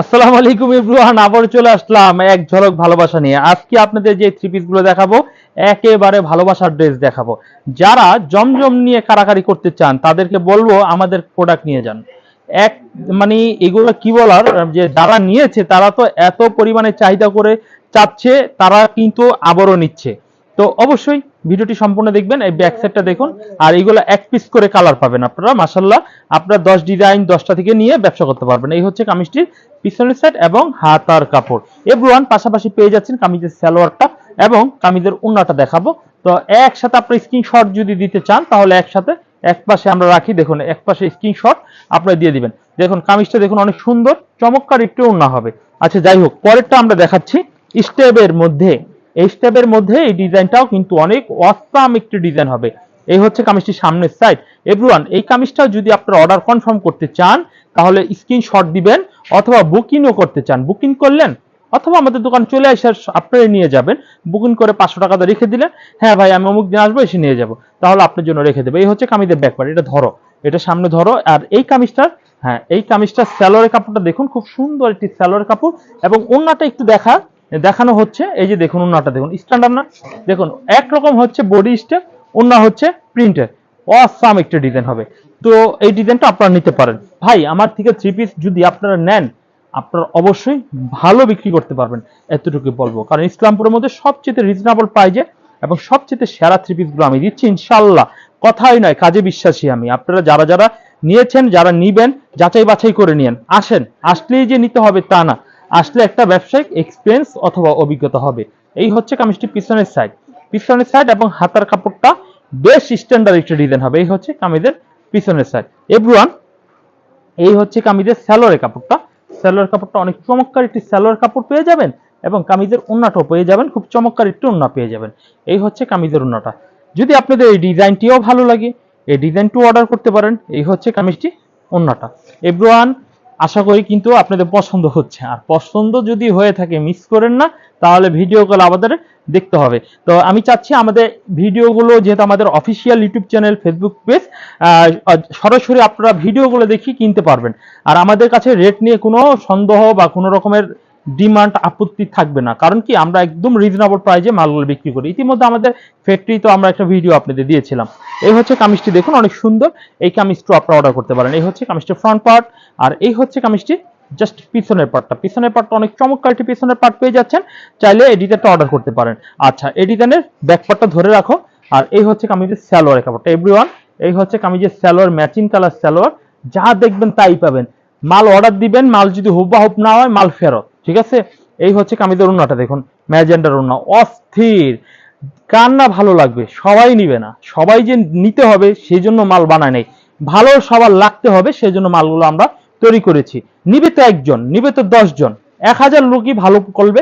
আসসালামু আলাইকুম ইব্রুহান আবার চলে আসলাম এক ঝলক ভালোবাসা নিয়ে। আজকে আপনাদের যে থ্রি পিসগুলো দেখাবো, একেবারে ভালোবাসার ড্রেস দেখাবো। যারা জমজম নিয়ে কারাকারি করতে চান, তাদেরকে বলব আমাদের প্রোডাক্ট নিয়ে যান। এক মানে এগুলো কি বলার, যে যারা নিয়েছে, তারা তো এত পরিমাণে চাহিদা করে চাচ্ছে, তারা কিন্তু আবারও নিচ্ছে। তো অবশ্যই ভিডিওটি সম্পূর্ণ দেখবেন, এই ব্যাক সাইডটা দেখুন। আর এইগুলো এক পিস করে কালার পাবেন আপনারা মাসাল্লাহ আপনারা দশ ডিজাইন দশটা থেকে নিয়ে ব্যবসা করতে পারবেন। এই হচ্ছে কামিজটির পিছনের সাইড এবং হাতার কাপড়। এভরিওয়ান পাশাপাশি পেয়ে যাচ্ছেন কামিজের সালোয়ারটা এবং কামিজের উন্নাটা দেখাবো। তো একসাথে আপনি স্ক্রিনশট যদি দিতে চান, তাহলে একসাথে এক পাশে আমরা রাখি। দেখুন, এক পাশে স্ক্রিনশট আপনারা দিয়ে দিবেন। দেখুন, কামিজটা দেখুন অনেক সুন্দর, চমৎকার একটু উন্না হবে। আচ্ছা যাই হোক, পরেরটা আমরা দেখাচ্ছি। স্টেপের মধ্যে এই স্টেপের মধ্যে এই ডিজাইনটাও কিন্তু অনেক অসাম একটি ডিজাইন হবে। এই হচ্ছে কামিজটির সামনের সাইড এভরিওয়ান এই কামিজটা যদি আপনারা অর্ডার কনফার্ম করতে চান, তাহলে স্ক্রিনশট দিবেন অথবা বুকিংও করতে চান। বুকিং করলেন অথবা আমাদের দোকান চলে এসে আপনারা নিয়ে যাবেন। বুকিং করে পাঁচশো টাকা রেখে দিলেন। হ্যাঁ ভাই, আমি অমুক দিন আসব, এসে নিয়ে যাব। তাহলে আপনার জন্য রেখে দেবে। এই হচ্ছে কামিজের ব্যাকপার এটা ধরো। এটা সামনে ধরো। আর এই কামিজটার হ্যাঁ এই কামিজটার স্যালোয়ারের কাপড়টা দেখুন। খুব সুন্দর একটি স্যালোয়ারের কাপড়। এবং অন্যটা একটু দেখা। দেখানো হচ্ছে, এই যে দেখুন অন্যটা দেখুন স্ট্যান্ডার্ড না দেখুন, একরকম হচ্ছে বডি স্টেপ অন্য হচ্ছে প্রিন্টের অসাম একটা ডিজাইন হবে। তো এই ডিজাইনটা আপনারা নিতে পারেন। ভাই, আমার থেকে থ্রি পিস যদি আপনারা নেন, আপনারা অবশ্যই ভালো বিক্রি করতে পারবেন। এতটুকু বলব। কারণ ইসলামপুরের মধ্যে সবচেয়ে রিজনেবল প্রাইজে এবং সবচেয়ে সেরা থ্রি পিসগুলো আমি দিচ্ছি ইনশাল্লাহ কথাই নয়, কাজে বিশ্বাসী আমি। আপনারা যারা যারা নিয়েছেন, যারা নিবেন যাচাই বাছাই করে নিয়েন, আসেন। আসলেই যে নিতে হবে তা না। আসলে একটা ব্যবসায়িক এক্সপিরিয়েন্স অথবা অভিজ্ঞতা হবে। এই হচ্ছে কামিজটি পিছনের সাইড পিছনের সাইড এবং হাতার কাপড়টা বেশ স্ট্যান্ডার্ড একটা ডিজাইন হবে। এই হচ্ছে কামিজের পিছনের সাইড এভরিওয়ান এই হচ্ছে কামিজের স্যালোয়ারের কাপড়টা। স্যালোয়ার কাপড়টা অনেক চমৎকার একটি স্যালোয়ার কাপড় পেয়ে যাবেন এবং কামিজের উন্নাটাও পেয়ে যাবেন। খুব চমৎকার একটি উন্না পেয়ে যাবেন। এই হচ্ছে কামিজের উন্নাটা যদি আপনাদের এই ডিজাইনটিও ভালো লাগে, এই ডিজাইনটিও অর্ডার করতে পারেন। এই হচ্ছে কামিজটি উন্নাটা এভরিওয়ান আশা করি কিন্তু আপনাদের পছন্দ হচ্ছে। আর পছন্দ যদি হয়ে থাকে মিস করেন না, তাহলে ভিডিও কল আমাদের দেখতে হবে। তো আমি চাচ্ছি আমাদের ভিডিওগুলো যেহেতু আমাদের official YouTube channel Facebook page সরাসরি আপনারা ভিডিওগুলো দেখি কিনতে পারবেন। আর আমাদের কাছে রেট নিয়ে কোনো সন্দেহ বা কোনো রকমের ডিমান্ড আপত্তি থাকবে না। কারণ কি, আমরা একদম রিজনেবল প্রাইজে মালগুলো বিক্রি করি। ইতিমধ্যে আমাদের ফ্যাক্টরি তো আমরা একটা ভিডিও আপনাদের দিয়েছিলাম। এই হচ্ছে কামিজটি দেখুন অনেক সুন্দর। এই কামিজটিও আপনারা অর্ডার করতে পারেন। এই হচ্ছে কামিজটির ফ্রন্ট পার্ট আর এই হচ্ছে কামিজটি জাস্ট পিছনের পার্টটা পিছনের পার্টটা অনেক চমৎকার একটি পিছনের পার্ট পেয়ে যাচ্ছেন, চাইলে এই ডিজাইনটা অর্ডার করতে পারেন। আচ্ছা এই ডিজাইনের ব্যাক পার্টটা ধরে রাখো। আর এই হচ্ছে কামিজের স্যালোয়ারের কাপড়টা এভরিওয়ান এই হচ্ছে কামিজের স্যালোয়ার ম্যাচিং কালার স্যালোয়ার যা দেখবেন তাই পাবেন। মাল অর্ডার দিবেন, মাল যদি হুবাহুব না হয়, মাল ফেরত, ঠিক আছে? এই হচ্ছে কামিজের উন্নাটা দেখুন, ম্যাজেন্ডার উন্না অস্থির। কার না ভালো লাগবে? সবাই নিবে না। সবাই যে নিতে হবে সেই জন্য মাল বানায় নেই। ভালো সবার লাগতে হবে সেই জন্য মালগুলো আমরা তৈরি করেছি। নিবে তো একজন, নিবে তো জন এক হাজার লোকই ভালো করবে,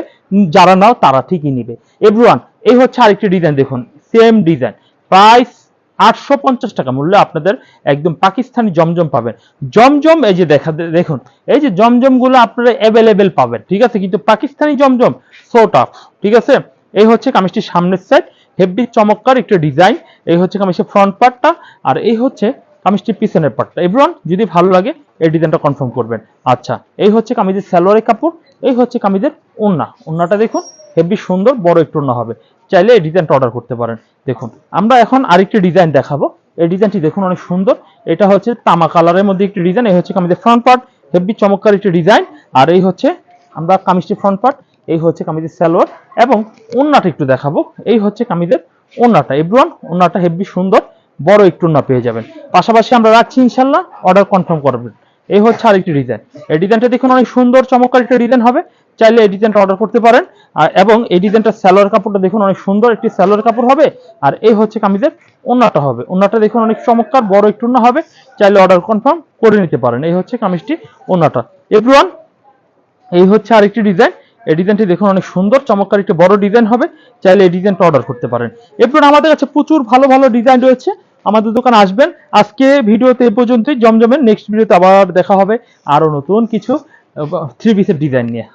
যারা নাও তারা ঠিকই নিবে। এভরিওয়ান এই হচ্ছে আরেকটি ডিজাইন দেখুন সেম ডিজাইন প্রাইস আটশো পঞ্চাশ টাকা মূল্যে আপনাদের একদম পাকিস্তানি জমজম পাবেন। জমজম, এই যে দেখা দেখুন, এই যে জমজমগুলো আপনারা অ্যাভেলেবেল পাবেন, ঠিক আছে? কিন্তু পাকিস্তানি জমজম সো টাফ ঠিক আছে? এই হচ্ছে কামিজটির সামনের সাইড হেভি চমৎকার একটা ডিজাইন এই হচ্ছে কামিজের ফ্রন্ট পার্টটা আর এই হচ্ছে কামিজটির পিছনের পার্টটা এভরিওয়ান যদি ভালো লাগে এই ডিজাইনটা কনফার্ম করবেন। আচ্ছা এই হচ্ছে কামিজের সালোয়ারের কাপড়, এই হচ্ছে কামিজের ওন্না ওন্নাটা দেখুন, হেভি সুন্দর, বড় একটু ওন্না হবে। চাইলে এই ডিজাইনটা অর্ডার করতে পারেন। দেখুন, আমরা এখন আরেকটি ডিজাইন দেখাবো। এই ডিজাইনটি দেখুন অনেক সুন্দর। এটা হচ্ছে তামা কালারের মধ্যে একটি ডিজাইন, এই হচ্ছে কামিজের ফ্রন্ট পার্ট হেভি চমৎকার একটি ডিজাইন। আর এই হচ্ছে আমরা কামিজটি ফ্রন্ট পার্ট এই হচ্ছে কামিজের সালোয়ার এবং ওন্নাটা একটু দেখাবো। এই হচ্ছে কামিজের ওন্নাটা এভরিওয়ান ওন্নাটা হেভি সুন্দর, বড় একটু না পেয়ে যাবেন। পাশাপাশি আমরা রাখছি ইনশাল্লাহ অর্ডার কনফার্ম করবেন। এই হচ্ছে আরেকটি ডিজাইন এই ডিজাইনটা দেখুন অনেক সুন্দর, চমৎকার একটা ডিজাইন হবে। চাইলে এই ডিজাইনটা অর্ডার করতে পারেন। আর এবং এই ডিজাইনটা স্যালোয়ার কাপড়টা দেখুন অনেক সুন্দর, একটি স্যালোয়ার কাপড় হবে। আর এই হচ্ছে কামিজের ওন্নাটা হবে। ওন্নাটা দেখুন অনেক চমৎকার, বড় একটু না হবে। চাইলে অর্ডার কনফার্ম করে নিতে পারেন। এই হচ্ছে কামিজটি, ওন্নাটা। এভরিওয়ান এই হচ্ছে আরেকটি ডিজাইন এই ডিজাইনটি দেখুন অনেক সুন্দর, চমৎকার একটি বড় ডিজাইন হবে। চাইলে এই ডিজাইনটা অর্ডার করতে পারেন। এরপর আমাদের কাছে প্রচুর ভালো ভালো ডিজাইন রয়েছে। আমাদের দোকান আসবেন। আজকে ভিডিওতে এ পর্যন্তই। জমজমের নেক্সট ভিডিওতে আবার দেখা হবে। আরও নতুন কিছু থ্রি পিসের ডিজাইন নিয়ে।